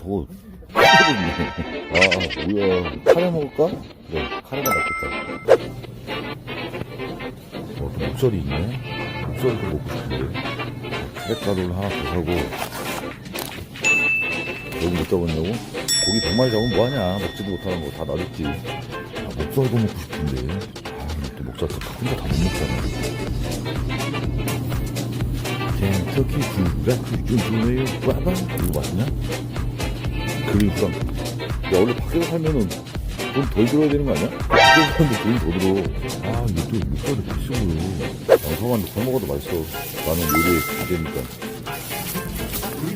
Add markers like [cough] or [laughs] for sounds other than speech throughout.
저거 아 뭐야 카레 먹을까? 그래 카레가 낫겠다. 어, 또 목소리 있네. 목소리도 먹고 싶은데. 카레가루를 하나 더 사고. 여기 못 잡았냐고? 고기 100마리 잡으면 뭐하냐? 먹지도 못하는 거 다 놔뒀지. 아, 목살도 먹고 싶은데. 아또또 혼자 다 못 먹잖아. 켄터키 불닭 준주네요. 빠바 이거 맞냐? 그리고 야 원래 밖에서 살면은 돈 덜 들어야 되는 거 아니야? 밖에서 살면 돈이 더 들어. 아 이게 또 육살도 비싸고 양파만 더 먹어도 맛있어. 나는 요리에 기대니까.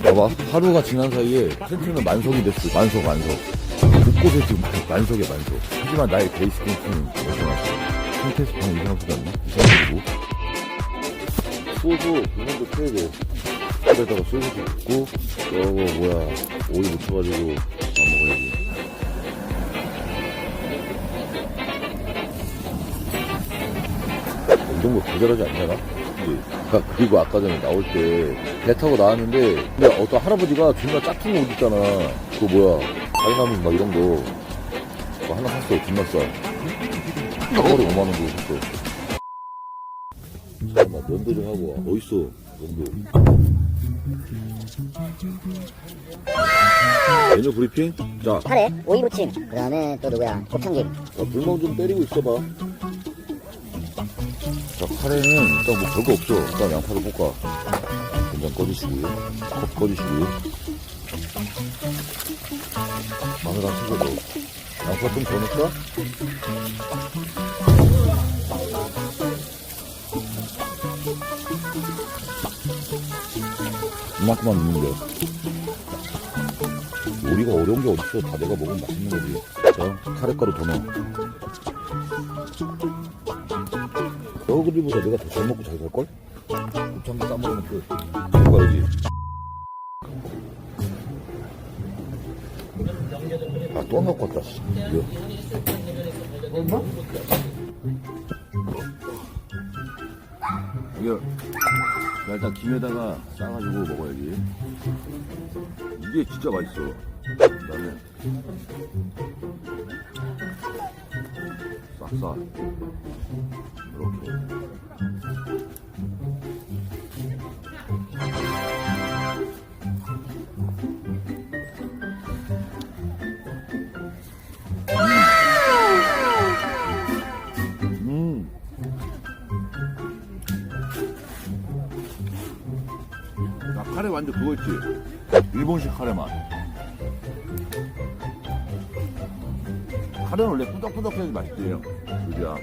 봐봐 하루가 지난 사이에 텐트는 만석이 됐어. 만석 만석. 곳곳에 지금 만석에 만석. 하지만 나의 베이스 텐트는 여전하고 텐트에서 방금 이상한 소리 안 나? 이상한 소리고? 이런 거 켜야 돼 밥에다가 소주 붓고 저거 뭐야 오이 묻혀가지고 밥 먹어야지. 이 정도 거절하지 않잖아? 아, 그리고 아까 전에 나올 때 배 타고 나왔는데 근데 어떤 할아버지가 존나 짝퉁 옷 있잖아. 그거 뭐야 다이나믹 막 이런 거. 그거 하나 샀어 존나 싸. 덩어리 5만원 주고 샀어 잠깐만 면도 좀 하고 와 어딨어 면도 메뉴 브리핑? 자 카레, 오이 무침, 그 다음에 또 누구야, 곱창김. 자, 불멍 좀 때리고 있어봐. 자, 카레는 일단 뭐 별거 없어. 일단 양파를 볶아. 된장 꺼주시고요. 컵 꺼주시고요. 마늘 한 치고 넣어. 양파 좀 더 넣을까? 이만큼만 넣는 거야. 요리가 어려운 게 어딨어. 다 내가 먹으면 맛있는 거지. 자, 카레가루 더 넣어. 너구리보다 내가 더 잘 먹고 잘 살걸? 곱창도 싸먹으면 끝. 이거 알지? 아, 또안 갖고 왔다, 씨. 이거. 얼마? 이거, 나 일단 김에다가 싸가지고 먹어야지. 이게 진짜 맛있어. 나는 싹싹 이렇게 완전 그거 있지? 일본식 카레 맛. 카레는 원래 꾸덕꾸덕해야지 맛있대요. 그죠?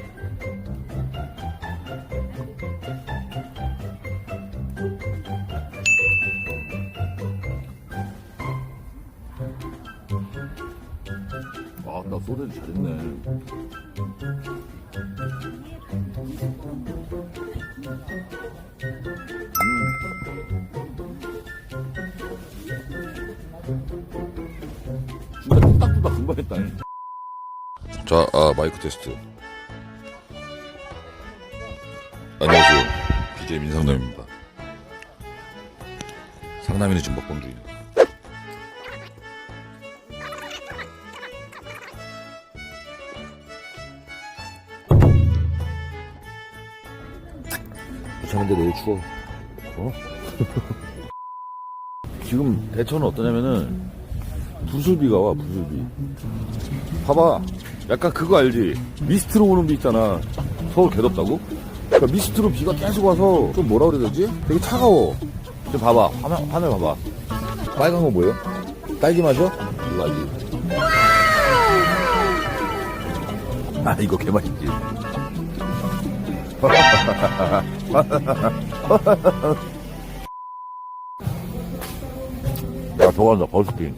아, 나 소세지 잘했네. 진 뚝딱뚝딱 금방 했다. 자, 아, 마이크 테스트. 안녕하세요. BJ 민상남입니다. 상남이는 지금 먹방 중입니다. 괜찮은데 내일 추워. 어? [laughs] 지금 대천은 어떠냐면은 부슬비가 와 부슬비. 봐봐. 약간 그거 알지? 미스트로 오는 비 있잖아. 서울 개덥다고? 그러니까 미스트로 비가 계속 와서 좀 뭐라 그래야 되지? 되게 차가워. 좀 봐봐. 화면, 하늘 봐봐. 빨간 거 뭐예요? 딸기 마셔? 이거 알지? [laughs] 아, 이거 개맛있지. [laughs] 야, 저거 한다, 버스킹.